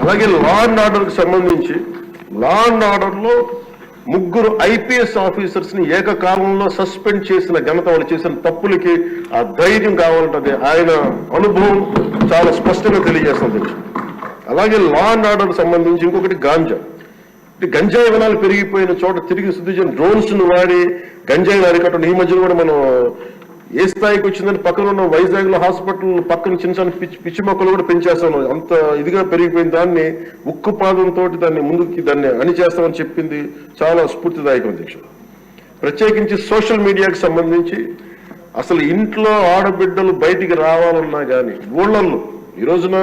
అలాగే law and ఆర్డర్కి సంబంధించి లా అండ్ ఆర్డర్లో ముగ్గురు ఐపీఎస్ ఆఫీసర్స్ని ఏకకాలంలో సస్పెండ్ చేసిన ఘనత వాళ్ళు చేసిన తప్పులకి ఆ ధైర్యం కావాలంటది ఆయన అనుభవం చాలా స్పష్టంగా తెలియజేస్తుంది అలాగే లా అండ్ ఆర్డర్ సంబంధించి ఇంకొకటి గాంజా గంజా గంజాయి వనాలు పెరిగిపోయిన చోట తిరిగి శుద్ధి చేయని డ్రోన్స్ను వాడి గంజాయి అరికట్టడం ఈ మధ్యన కూడా మనం ఏ స్థాయికి వచ్చిందని పక్కన ఉన్న వైజాగ్లో హాస్పిటల్ పక్కన చిన్న చిన్న పిచ్చి పిచ్చి మొక్కలు కూడా పెంచేస్తాను. అంత ఇదిగా పెరిగిపోయిన దాన్ని ఉక్కు పాదంతో దాన్ని ముందుకి దాన్ని అణిచేస్తామని చెప్పింది చాలా స్ఫూర్తిదాయకం అధ్యక్షుడు ప్రత్యేకించి సోషల్ మీడియాకి సంబంధించి అసలు ఇంట్లో ఆడబిడ్డలు బయటికి రావాలన్నా కానీ ఊళ్ళల్లో ఈ రోజున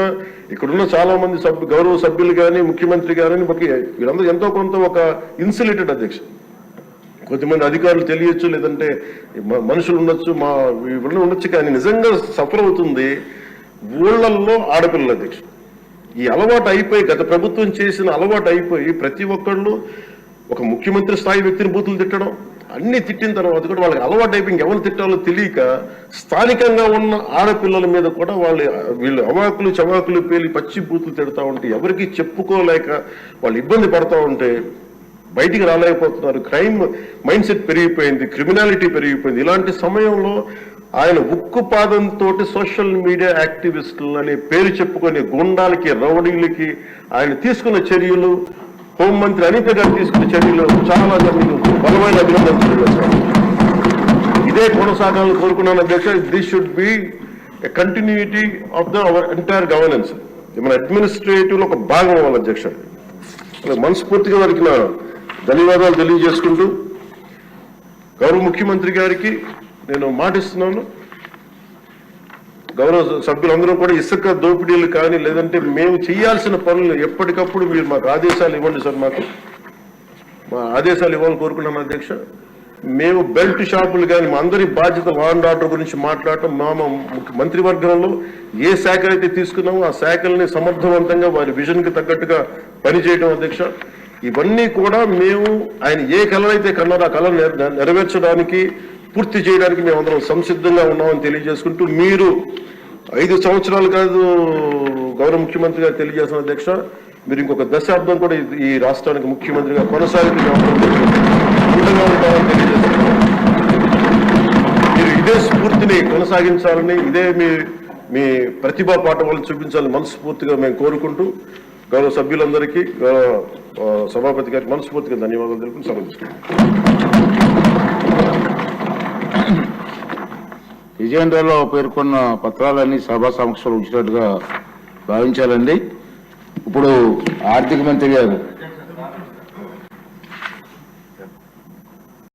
ఇక్కడున్న చాలా మంది సభ్యు గౌరవ సభ్యులు కానీ ముఖ్యమంత్రి కానీ వీళ్ళందరూ ఎంతో కొంత ఒక ఇన్సులేటెడ్ అధ్యక్షుడు కొంతమంది అధికారులు తెలియచ్చు లేదంటే మనుషులు ఉండొచ్చు మా ఇవన్నీ ఉండొచ్చు కానీ నిజంగా సఫర్ అవుతుంది ఊళ్ళల్లో ఆడపిల్లల దీక్ష ఈ అలవాటు అయిపోయి గత ప్రభుత్వం చేసిన అలవాటు అయిపోయి ప్రతి ఒక్కళ్ళు ఒక ముఖ్యమంత్రి స్థాయి వ్యక్తిని బూతులు తిట్టడం అన్ని తిట్టిన తర్వాత కూడా వాళ్ళకి అలవాటు అయిపోయి ఇంకెవరు తిట్టాలో తెలియక స్థానికంగా ఉన్న ఆడపిల్లల మీద కూడా వాళ్ళు వీళ్ళు అవాకులు చవాకులు పేలి పచ్చి బూతులు తిడతా ఉంటే ఎవరికి చెప్పుకోలేక వాళ్ళు ఇబ్బంది పడతా ఉంటే బయటికి రాలేకపోతున్నారు. క్రైమ్ మైండ్ సెట్ పెరిగిపోయింది క్రిమినాలిటీ పెరిగిపోయింది. ఇలాంటి సమయంలో ఆయన ఉక్కు పాదంతో సోషల్ మీడియా యాక్టివిస్టులు అనే పేరు చెప్పుకునే గుండాలకి రౌడీలకి ఆయన తీసుకున్న చర్యలు హోంమంత్రి అనిత గారు తీసుకున్న చర్యలు చాలా మీకు బలమైన అభినందనలు ఇదే కొనసాగాలని కోరుకున్నాను అధ్యక్ష. This should be continuity of the our entire governance మన అడ్మినిస్ట్రేటివ్లో ఒక భాగం అవ్వాలి అధ్యక్ష. మనస్ఫూర్తిగా వారికి నా ధన్యవాదాలు తెలియజేసుకుంటూ గౌరవ ముఖ్యమంత్రి గారికి నేను మాటిస్తున్నాను. గౌరవ సభ్యులందరూ కూడా ఇసుక దోపిడీలు కానీ లేదంటే మేము చేయాల్సిన పనులు ఎప్పటికప్పుడు మీరు మాకు ఆదేశాలు ఇవ్వండి సార్ మాకు. మా ఆదేశాలు ఇవ్వాలని కోరుకున్నాను అధ్యక్ష. మేము బెల్ట్ షాపులు కానీ మా అందరి బాధ్యత లా ఆర్డర్ గురించి మాట్లాడటం మా ముఖ్య- మంత్రివర్గంలో ఏ శాఖ అయితే తీసుకున్నామో ఆ శాఖల్ని సమర్థవంతంగా వారి విజన్కి తగ్గట్టుగా పనిచేయడం అధ్యక్ష. ఇవన్నీ కూడా మేము ఆయన ఏ కళనైతే అయితే కన్నారో ఆ కళ నెరవేర్చడానికి పూర్తి చేయడానికి మేము అందరం సంసిద్ధంగా ఉన్నామని తెలియజేసుకుంటూ మీరు ఐదు సంవత్సరాలు కాదు గౌరవ ముఖ్యమంత్రి గారు తెలియజేసిన అధ్యక్ష మీరు ఇంకొక దశాబ్దం కూడా ఈ- రాష్ట్రానికి ముఖ్యమంత్రిగా కొనసాగుతూ ఉంటామని తెలియజేస్తున్నాం మీరు ఇదే స్ఫూర్తిని కొనసాగించాలని ఇదే మీ మీ ప్రతిభా పాఠవాలు చూపించాలని మనస్ఫూర్తిగా మేము కోరుకుంటూ గౌరవ సభ్యులందరికీ గౌరవ సభాపతి గారికి మనస్ఫూర్తిగా ధన్యవాదాలు తెలుపుకుని సమర్పిస్తున్నాను ఎజెండాలో పేర్కొన్న పత్రాలన్నీ సభా సమక్షంలో ఉంచినట్టుగా భావించాలండి. ఇప్పుడు ఆర్థిక మంత్రి గారు